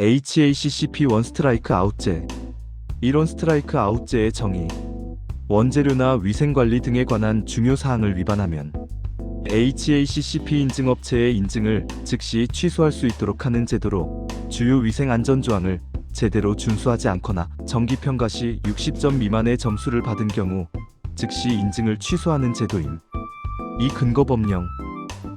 HACCP 원 스트라이크 아웃제 이런 스트라이크 아웃제의 정의 원재료나 위생관리 등에 관한 중요 사항을 위반하면 HACCP 인증업체의 인증을 즉시 취소할 수 있도록 하는 제도로 주요 위생 안전 조항을 제대로 준수하지 않거나 정기 평가 시 60점 미만의 점수를 받은 경우 즉시 인증을 취소하는 제도임. 이 근거 법령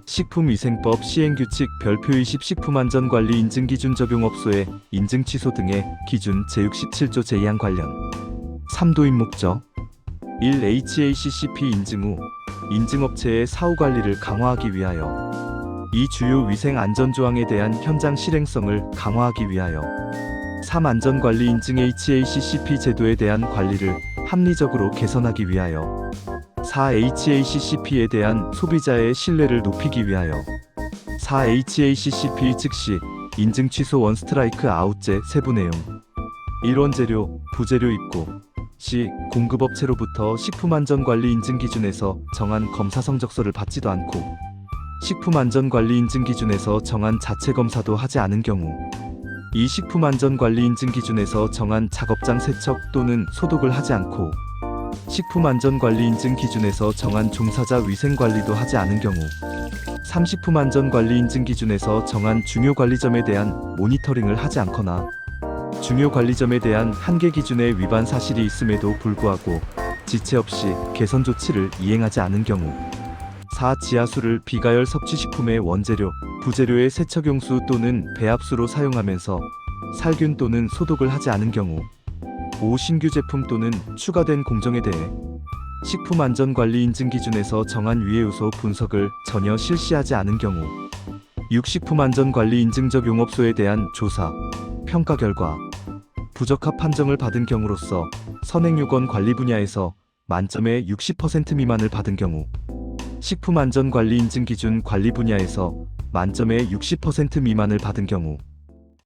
식품위생법 시행규칙 별표 20 식품안전관리 인증기준 적용업소의 인증 취소 등의 기준 제67조 제2항 관련 3도인 목적 1. HACCP 인증 후 인증업체의 사후 관리를 강화하기 위하여 이 주요 위생 안전 조항에 대한 현장 실행성을 강화하기 위하여 3. 안전관리 인증 HACCP 제도에 대한 관리를 합리적으로 개선하기 위하여 4. HACCP에 대한 소비자의 신뢰를 높이기 위하여 4. HACCP 즉시 인증 취소 원 스트라이크 아웃제 세부 내용 1원 재료, 부재료 입고 시 공급업체로부터 식품안전관리 인증 기준에서 정한 검사 성적서를 받지도 않고 식품안전관리 인증 기준에서 정한 자체 검사도 하지 않은 경우 이 식품안전관리 인증 기준에서 정한 작업장 세척 또는 소독을 하지 않고 식품안전관리 인증 기준에서 정한 종사자 위생관리도 하지 않은 경우 3. 식품안전관리 인증 기준에서 정한 중요 관리점에 대한 모니터링을 하지 않거나 중요 관리점에 대한 한계 기준의 위반 사실이 있음에도 불구하고 지체 없이 개선 조치를 이행하지 않은 경우 4. 지하수를 비가열 섭취식품의 원재료, 부재료의 세척용수 또는 배합수로 사용하면서 살균 또는 소독을 하지 않은 경우 5. 신규 제품 또는 추가된 공정에 대해 식품안전관리 인증 기준에서 정한 유해 요소 분석을 전혀 실시하지 않은 경우 6. 식품안전관리 인증적 용업소에 대한 조사, 평가 결과 부적합 판정을 받은 경우로서 선행유건 관리 분야에서 만점의 60% 미만을 받은 경우 식품안전관리 인증 기준 관리 분야에서 만점의 60% 미만을 받은 경우